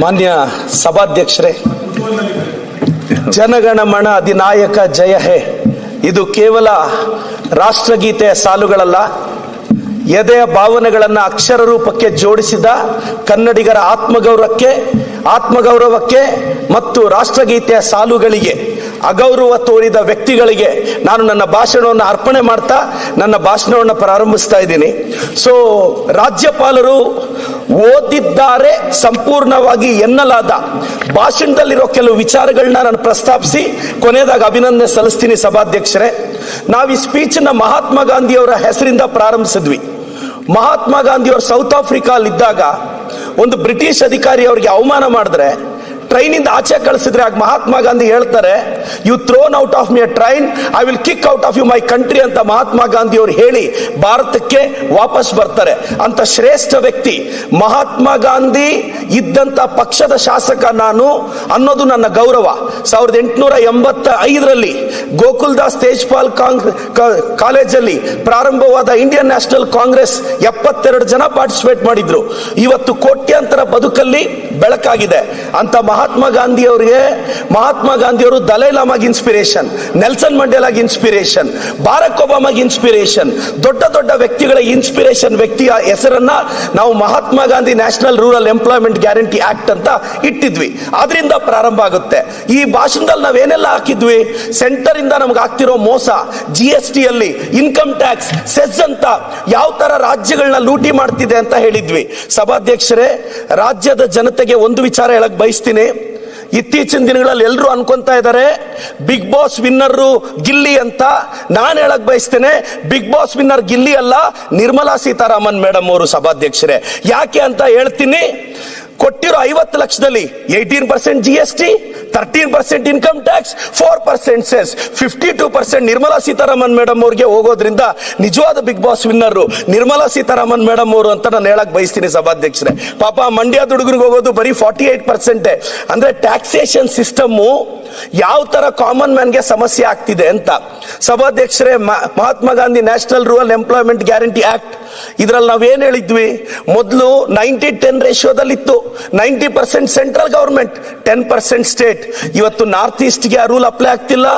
ಮಾನ್ಯ ಸಭಾಧ್ಯಕ್ಷರೇ ಜನಗಣಮಣ ಅಧಿನಾಯಕ ಜಯ ಹೇ. ಇದು ಕೇವಲ ರಾಷ್ಟ್ರಗೀತೆಯ ಸಾಲುಗಳಲ್ಲ, ಎದೆಯ ಭಾವನೆಗಳನ್ನು ಅಕ್ಷರ ರೂಪಕ್ಕೆ ಜೋಡಿಸಿದ ಕನ್ನಡಿಗರ ಆತ್ಮಗೌರವಕ್ಕೆ ಆತ್ಮಗೌರವಕ್ಕೆ ಮತ್ತು ರಾಷ್ಟ್ರಗೀತೆಯ ಸಾಲುಗಳಿಗೆ, ಅಗೌರವ ತೋರಿದ ವ್ಯಕ್ತಿಗಳಿಗೆ ನಾನು ನನ್ನ ಭಾಷಣವನ್ನು ಅರ್ಪಣೆ ಮಾಡ್ತಾ ನನ್ನ ಭಾಷಣವನ್ನು ಪ್ರಾರಂಭಿಸ್ತಾ ಇದ್ದೀನಿ. ಸೊ ರಾಜ್ಯಪಾಲರು ಓದಿದ್ದಾರೆ ಸಂಪೂರ್ಣವಾಗಿ ಎನ್ನಲಾದ. ಭಾಷಣದಲ್ಲಿರೋ ಕೆಲವು ವಿಚಾರಗಳನ್ನ ನಾನು ಪ್ರಸ್ತಾಪಿಸಿ, ಕೊನೆಯದಾಗ ಅಭಿನಂದನೆ ಸಲ್ಲಿಸ್ತೀನಿ ಸಭಾಧ್ಯಕ್ಷರೇ. ನಾವು ಈ ಸ್ಪೀಚನ್ನ ಮಹಾತ್ಮ ಗಾಂಧಿಯವರ ಹೆಸರಿಂದ ಪ್ರಾರಂಭಿಸಿದ್ವಿ. ಮಹಾತ್ಮ ಗಾಂಧಿಯವರು ಸೌತ್ ಆಫ್ರಿಕಾಲಿದ್ದಾಗ ಒಂದು ಬ್ರಿಟಿಷ್ ಅಧಿಕಾರಿ ಅವರಿಗೆ ಅವಮಾನ ಮಾಡಿದ್ರೆ ಟ್ರೈನಿಂದ ಆಚೆ ಕಳಿಸಿದ್ರೆ ಆಗ ಮಹಾತ್ಮ ಗಾಂಧಿ ಹೇಳ್ತಾರೆ you thrown out of me train I will kick out of you my country ಅಂತ ಮಹಾತ್ಮ ಗಾಂಧಿ ಅವರು ಹೇಳಿ ಭಾರತಕ್ಕೆ ವಾಪಸ್ ಬರ್ತಾರೆ. ಅಂತ ಶ್ರೇಷ್ಠ ವ್ಯಕ್ತಿ, ಮಹಾತ್ಮ ಗಾಂಧಿ ಇದ್ದಂತ ಪಕ್ಷದ ಶಾಸಕ ನಾನು ಅನ್ನೋದು ನನ್ನ ಗೌರವ. ಸಾವಿರದ ಎಂಟುನೂರ ಎಂಬತ್ತ ಐದರಲ್ಲಿ ಗೋಕುಲ್ದಾಸ್ ತೇಜ್ಪಾಲ್ ಕಾಲೇಜಲ್ಲಿ ಪ್ರಾರಂಭವಾದ ಇಂಡಿಯನ್ ನ್ಯಾಷನಲ್ ಕಾಂಗ್ರೆಸ್ ಎಪ್ಪತ್ತೆರಡು ಜನ ಪಾರ್ಟಿಸಿಪೇಟ್ ಮಾಡಿದ್ರು. ಇವತ್ತು ಕೋಟ್ಯಾಂತರ ಬದುಕಲ್ಲಿ ಬೆಳಕಾಗಿದೆ. ಅಂತ ಮಹಾತ್ಮ ಗಾಂಧಿ ಅವರಿಗೆ ಮಹಾತ್ಮ ಗಾಂಧಿ ಅವರು ದಲೈ ಲಾಮಾಗ್ ಇನ್ಸ್ಪಿರೇಷನ್ ನೆಲ್ಸನ್ ಮಂಡೇಲಾಗ್ ಇನ್ಸ್ಪಿರೇಷನ್ ಬಾರಕ್ ಒಬಾಮಾಗ್ ಇನ್ಸ್ಪಿರೇಷನ್ ದೊಡ್ಡ ದೊಡ್ಡ ವ್ಯಕ್ತಿಗಳ ಇನ್ಸ್ಪಿರೇಷನ್ ವ್ಯಕ್ತಿಯ ಹೆಸರನ್ನ ನಾವು Mahatma Gandhi national rural employment guarantee act ಅಂತ ಇಟ್ಟಿದ್ವಿ. ಅದರಿಂದ ಪ್ರಾರಂಭ ಆಗುತ್ತೆ. ಈ ಭಾಷಣದಲ್ಲಿ ನಾವೇನೆಲ್ಲ ಹಾಕಿದ್ವಿ? ಸೆಂಟರ್ ಇಂದ ನಮ್ಗೆ ಆಗ್ತಿರೋ ಮೋಸ ಜಿ ಎಸ್ ಟಿ ಅಲ್ಲಿ ಇನ್ಕಮ್ ಟ್ಯಾಕ್ಸ್ ಸೆಸ್ ಅಂತ ಯಾವ ತರ ರಾಜ್ಯಗಳನ್ನ ಲೂಟಿ ಮಾಡ್ತಿದೆ ಅಂತ ಹೇಳಿದ್ವಿ. ಸಭಾಧ್ಯಕ್ಷರೇ, ರಾಜ್ಯದ ಜನತೆಗೆ ಒಂದು ವಿಚಾರ ಹೇಳಕ್ ಬಯಸ್ತೀನಿ. ಇತ್ತೀಚಿನ ದಿನಗಳಲ್ಲಿ ಎಲ್ಲರೂ ಅನ್ಕೊಂತಾ ಇದ್ದಾರೆ ಬಿಗ್ ಬಾಸ್ ವಿನ್ನರ್ ಗಿಲ್ಲಿ ಅಂತ. ನಾನು ಹೇಳಕ್ ಬಯಸ್ತೇನೆ ಬಿಗ್ ಬಾಸ್ ವಿನ್ನರ್ ಗಿಲ್ಲಿ ಅಲ್ಲ, ನಿರ್ಮಲಾ ಸೀತಾರಾಮನ್ ಮೇಡಮ್ ಅವರು ಸಭಾಧ್ಯಕ್ಷರೇ. ಯಾಕೆ ಅಂತ ಹೇಳ್ತೀನಿ ಕೊಟ್ಟಿರೋ ಐವತ್ತು ಲಕ್ಷದಲ್ಲಿ eighteen percent G S T thirteen percent income tax four percent cess fifty two percent Nirmala Sitharaman madam ಅವ್ರಿಗೆ ಹೋಗೋದ್ರಿಂದ ನಿಜವಾದ big boss winner Nirmala Sitharaman madam ಅವರು ಅಂತ ನಾನು ಹೇಳಕ್ ಬಯಸ್ತೀನಿ ಸಭಾಧ್ಯಕ್ಷರೇ. ಪಾಪ ಮಂಡ್ಯದ ಹುಡುಗರಿಗೆ ಹೋಗೋದು ಬರೀ ಫಾರ್ಟಿ ಏಟ್ ಪರ್ಸೆಂಟ್ ಅಂದ್ರೆ ಟ್ಯಾಕ್ಸೇಷನ್ ಸಿಸ್ಟಮ್ ಯಾವ ತರ ಕಾಮನ್ ಮ್ಯಾನ್ಗೆ ಸಮಸ್ಯೆ ಆಗ್ತಿದೆ ಅಂತ. ಸಭಾಧ್ಯಕ್ಷರೇ Mahatma Gandhi national rural employment guarantee act ಇದ್ರಲ್ಲಿ ನಾವೇನ್ ಹೇಳಿದ್ವಿ? ಮೊದಲು ನೈಂಟಿ ಟೆನ್ ರೇಷಿಯೋದಲ್ಲಿ ಇತ್ತು ninety percent central government ten percent state ಇವತ್ತು ನಾರ್ತ್ ಈಸ್ಟ್ಗೆ ಆ ರೂಲ್ ಅಪ್ಲೈ ಆಗ್ತಿಲ್ಲ.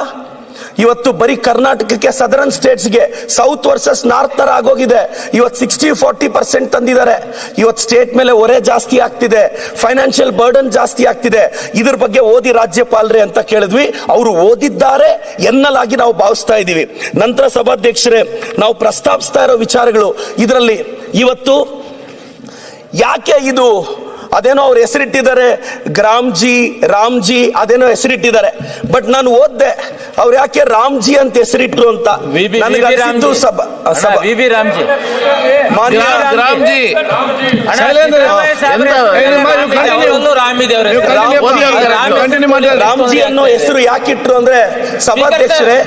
ಇವತ್ತು ಬರೀ ಕರ್ನಾಟಕಕ್ಕೆ ಸದರನ್ ಸ್ಟೇಟ್ಸ್ಗೆ ಸೌತ್ ವರ್ಸಸ್ ನಾರ್ತ್ ತರ ಆಗೋಗಿದೆ. ಇವತ್ತು ಸಿಕ್ಸ್ಟಿ ಫಾರ್ಟಿ ಪರ್ಸೆಂಟ್ ತಂದಿದ್ದಾರೆ. ಇವತ್ತು ಸ್ಟೇಟ್ ಮೇಲೆ ಹೊರೆ ಜಾಸ್ತಿ ಆಗ್ತಿದೆ. ಫೈನಾನ್ಷಿಯಲ್ ಬರ್ಡನ್ ಜಾಸ್ತಿ ಆಗ್ತಿದೆ. ಇದ್ರ ಬಗ್ಗೆ ಓದಿ ರಾಜ್ಯಪಾಲರೇ ಅಂತ ಕೇಳಿದ್ವಿ. ಅವರು ಓದಿದ್ದಾರೆ ಎನ್ನಲಾಗಿ ನಾವು ಭಾವಿಸ್ತಾ ಇದ್ದೀವಿ. ನಂತರ ಸಭಾಧ್ಯಕ್ಷರೇ, ನಾವು ಪ್ರಸ್ತಾಪಿಸ್ತಾ ಇರೋ ವಿಚಾರಗಳು. ಇದರಲ್ಲಿ ಇವತ್ತು ಯಾಕೆ ಇದು ಅದೇನೋ ಅವ್ರು ಹೆಸರಿಟ್ಟಿದ್ದಾರೆ, ಗ್ರಾಮ್ಜಿ, ರಾಮ್ಜಿ, ಅದೇನೋ ಹೆಸರಿಟ್ಟಿದ್ದಾರೆ. ಬಟ್ ನಾನು ಓದ್ದೆ. ಅವ್ರು ಯಾಕೆ ರಾಮ್ಜಿ ಅಂತ ಹೆಸರಿಟ್ರು ಅಂತ. ರಾಮ್ಜಿ. ಅನ್ನೋ ಹೆಸರು ಯಾಕಿಟ್ರು ಅಂದ್ರೆ ಸಭಾಧ್ಯಕ್ಷರೇ